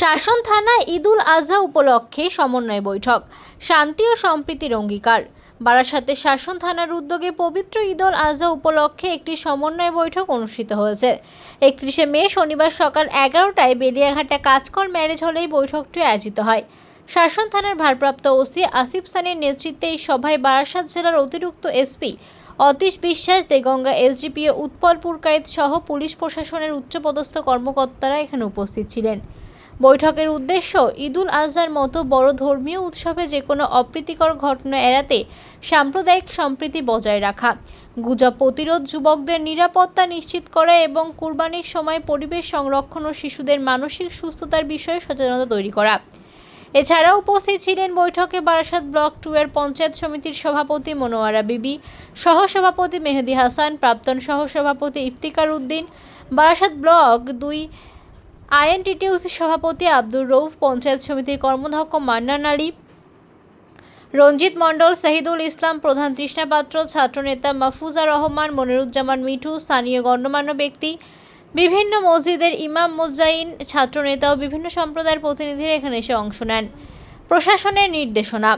শাসন থানায় ঈদুল আজহা উপলক্ষে সমন্বয় বৈঠক। শান্তি ও সম্প্রীতির অঙ্গীকার। বারাসাতে শাসন থানার উদ্যোগে পবিত্র ঈদুল আজহা উপলক্ষে একটি সমন্বয় বৈঠক অনুষ্ঠিত হয়েছে। একত্রিশে মে শনিবার সকাল এগারোটায় বেলিয়াঘাটা কাজকর ম্যারেজ হলে এই বৈঠকটি আয়োজিত হয়। শাসন থানার ভারপ্রাপ্ত ওসি আসিফ সানের নেতৃত্বে এই সভায় বারাসাত জেলার অতিরিক্ত এসপি অতীশ বিশ্বাস, দেগঙ্গা এসডিপিও উৎপল পুরকায়েত সহ পুলিশ প্রশাসনের উচ্চপদস্থ কর্মকর্তারা এখানে উপস্থিত ছিলেন। বৈঠকের উদ্দেশ্য ঈদুল আজহার মতো বড় ধর্মীয় উৎসবে যে কোনো অপ্রীতিকর ঘটনা এড়াতে সাম্প্রদায়িক সম্প্রীতি বজায় রাখা, গুজব প্রতিরোধ যুবকদের নিরাপত্তা নিশ্চিত করা এবং কুরবানির সময় পরিবেশ সংরক্ষণ ও শিশুদের মানসিক সুস্থতার বিষয়ে সচেতনতা তৈরি করা। এছাড়াও উপস্থিত ছিলেন বৈঠকে বারাসাত ব্লক টু এর পঞ্চায়েত সমিতির সভাপতি মনোয়ারা বিবি, সহসভাপতি মেহেদি হাসান, প্রাক্তন সহসভাপতি ইফতিকার উদ্দিন, বারাসাত ব্লক দুই আইএনটিটিউসি সভাপতি আব্দুর রৌফ পঞ্চায়েত সমিতির কর্মধ্যক্ষ মান্নান আলী রঞ্জিত মণ্ডল, শহীদুল ইসলাম প্রধান তৃষ্ণা পাত্র, ছাত্রনেতা মাহফুজা রহমান, মনিরুজ্জামান মিঠু, স্থানীয় গণ্যমান্য ব্যক্তি, বিভিন্ন মসজিদের ইমাম মুজাইন, ছাত্রনেতা ও বিভিন্ন সম্প্রদায়ের প্রতিনিধিরা এখানে এসে অংশ নেন। প্রশাসনের নির্দেশনা,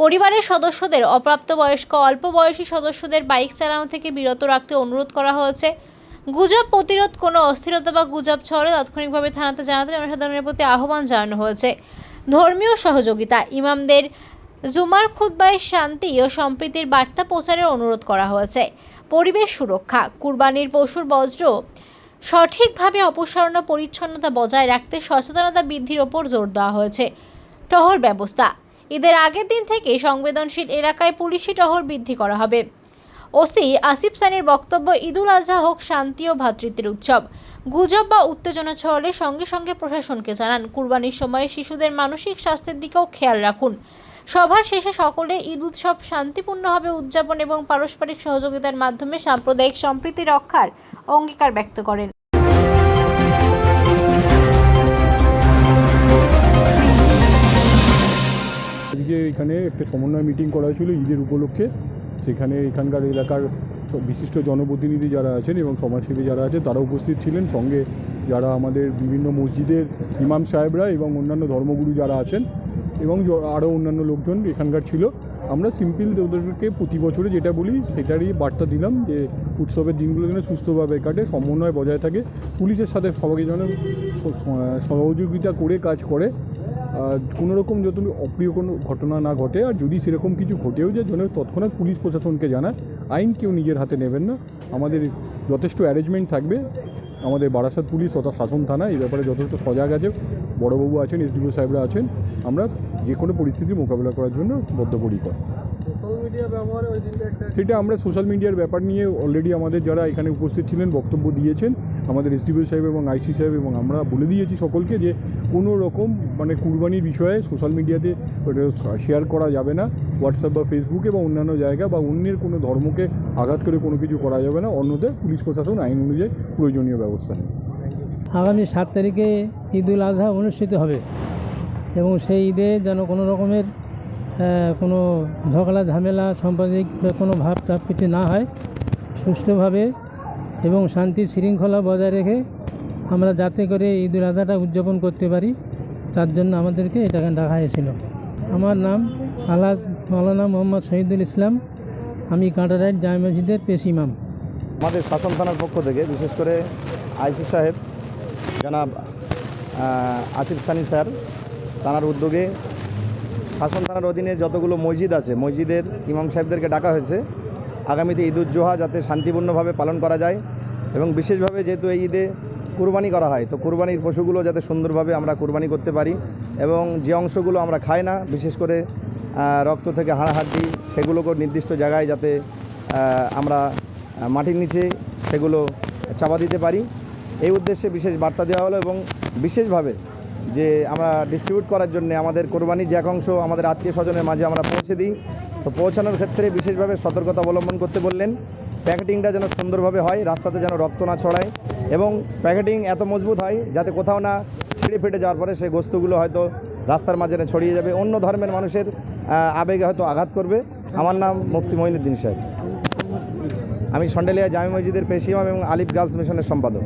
পরিবারের সদস্যদের, অপ্রাপ্তবয়স্ক, অল্প বয়সী সদস্যদের বাইক চালানো থেকে বিরত রাখতে অনুরোধ করা হয়েছে। গুজব প্রতিরোধ কোনো অস্থিরতা বা গুজব ছড়ে তাৎক্ষণিকভাবে থানাতে জানাতে জনসাধারণের প্রতি আহ্বান জানানো হয়েছে। ধর্মীয় সহযোগিতা, ইমামদের জুমার খুদ্বায় শান্তি ও সম্প্রীতির বার্তা প্রচারের অনুরোধ করা হয়েছে। পরিবেশ সুরক্ষা, কুরবানির পশুর বজ্র, সঠিকভাবে অপসারণ পরিচ্ছন্নতা বজায় রাখতে সচেতনতা বৃদ্ধির ওপর জোর দেওয়া হয়েছে। টহল ব্যবস্থা, ঈদের আগের দিন থেকে সংবেদনশীল এলাকায় পুলিশি টহল বৃদ্ধি করা হবে। ওসি আসিফ সানের বক্তব্য ঈদুল আজহা হোক শান্তি ও ভ্রাতৃত্বের উৎসব। গুজব বা উত্তেজনা ছড়ালে সঙ্গে সঙ্গে প্রশাসনকে জানান, কুরবানির সময় শিশুদের মানসিক স্বাস্থ্যের দিকেও খেয়াল রাখুন। সভার শেষে সকলে ঈদ উৎসব শান্তিপূর্ণভাবে উদযাপন এবং পারস্পরিক সহযোগিতার মাধ্যমে সাম্প্রদায়িক সম্প্রীতি রক্ষার অঙ্গীকার ব্যক্ত করেন। এখানে একটা সমন্বয় মিটিং করা হয়েছিল ঈদের উপলক্ষে। সেখানে এখানকার এলাকার বিশিষ্ট জনপ্রতিনিধি যারা আছেন এবং সমাজসেবী যারা আছে তারা উপস্থিত ছিলেন। সঙ্গে যারা আমাদের বিভিন্ন মসজিদের ইমাম সাহেবরা এবং অন্যান্য ধর্মগুরু যারা আছেন এবং আরও অন্যান্য লোকজন এখানকার ছিল। আমরা সিম্পল ওদেরকে প্রতি বছরে যেটা বলি, সেটারই বার্তা দিলাম যে, উৎসবের দিনগুলো যেন সুস্থভাবে কাটে, সমন্বয় বজায় থাকে। পুলিশের সাথে সবাইকে যেন সহযোগিতা করে কাজ করে। কোনো রকম যত অপ্রিয় কোনো ঘটনা না ঘটে, আর যদি সেরকম কিছু ঘটেও যায়, যেন তৎক্ষণাৎ পুলিশ প্রশাসনকে জানায় আইন কেউ নিজের হাতে নেবেন না। আমাদের যথেষ্ট অ্যারেঞ্জমেন্ট থাকবে। আমাদের বারাসাত পুলিশ তথা শাসন থানা এই ব্যাপারে যথেষ্ট সজাগ আছে। বড়বাবু আছেন এসডিও সাহেবরা আছেন। আমরা যে কোনো পরিস্থিতি মোকাবিলা করার জন্য বদ্ধপরিকর। সেটা আমরা সোশ্যাল মিডিয়ার ব্যাপার নিয়ে অলরেডি আমাদের যারা এখানে উপস্থিত ছিলেন বক্তব্য দিয়েছেন আমাদের এসডিপিও সাহেব এবং আইসি সাহেব এবং আমরা বলে দিয়েছি সকলকে যে কোনো রকম মানে কুরবানির বিষয়ে সোশ্যাল মিডিয়াতে শেয়ার করা যাবে না। হোয়াটসঅ্যাপ বা ফেসবুকে বা অন্যান্য জায়গা বা অন্যের কোনো ধর্মকে আঘাত করে কোনো কিছু করা যাবে না। অন্যদের পুলিশ প্রশাসন আইন অনুযায়ী প্রয়োজনীয় ব্যবস্থা নেবে। আগামী সাত তারিখে ঈদুল আজহা অনুষ্ঠিত হবে এবং সেই ঈদে যেন কোনো রকমের কোনো ঝগড়া, ঝামেলা সাম্প্রদায়িক কোনো ভাব প্রাপ্তি না হয়। সুষ্ঠুভাবে এবং শান্তি শৃঙ্খলা বজায় রেখে আমরা যাতে করে ঈদুল আজহাটা উদযাপন করতে পারি, তার জন্য আমাদেরকে এটাকে ডাকা হয়েছিল। আমার নাম আলাজ মাওলানা মোহাম্মদ শহীদুল ইসলাম। আমি কাঁটারাইট জামা মসজিদের পেশ ইমাম। আমাদের শাসন থানার পক্ষ থেকে, বিশেষ করে আইসি সাহেব, জনাব আসিফ সানি স্যার থানার উদ্যোগে শাসন থানার অধীনে যতগুলো মসজিদ আছে, মসজিদের ইমাম সাহেবদেরকে ডাকা হয়েছে। আগামীতে ঈদ উজ্জোহা যাতে শান্তিপূর্ণভাবে পালন করা যায় এবং বিশেষভাবে যেহেতু এই ঈদে কুরবানি করা হয়, তো কুরবানির পশুগুলো যাতে সুন্দরভাবে আমরা কুরবানি করতে পারি এবং যে অংশগুলো আমরা খাই না, বিশেষ করে রক্ত থেকে হাড়াহাড্ডি সেগুলোকে নির্দিষ্ট জায়গায় যাতে আমরা মাটির নিচে সেগুলো চাপা দিতে পারি। এই উদ্দেশ্যে বিশেষ বার্তা দেওয়া হলো এবং বিশেষভাবে যে আমরা ডিস্ট্রিবিউট করার জন্য আমাদের কোরবানির যে এক অংশ আমাদের আত্মীয় স্বজনের মাঝে আমরা পৌঁছে দিই। তো পৌঁছানোর ক্ষেত্রে বিশেষভাবে সতর্কতা অবলম্বন করতে বললেন, প্যাকেটিংটা যেন সুন্দরভাবে হয়, রাস্তাতে যেন রক্ত না ছড়ায় এবং প্যাকেটিং এত মজবুত হয় যাতে কোথাও না ছিঁড়ে ফেটে যাওয়ার পরে সেই বস্তুগুলো হয়তো রাস্তার মাঝে ছড়িয়ে যাবে। অন্য ধর্মের মানুষের আবেগে হয়তো আঘাত করবে। আমার নাম মুফতি মঈনুদ্দিন সাহেব। আমি সন্ডেলিয়া জামি মসজিদের পেশিমাম এবং আলিফ গার্লস মিশনের সম্পাদক।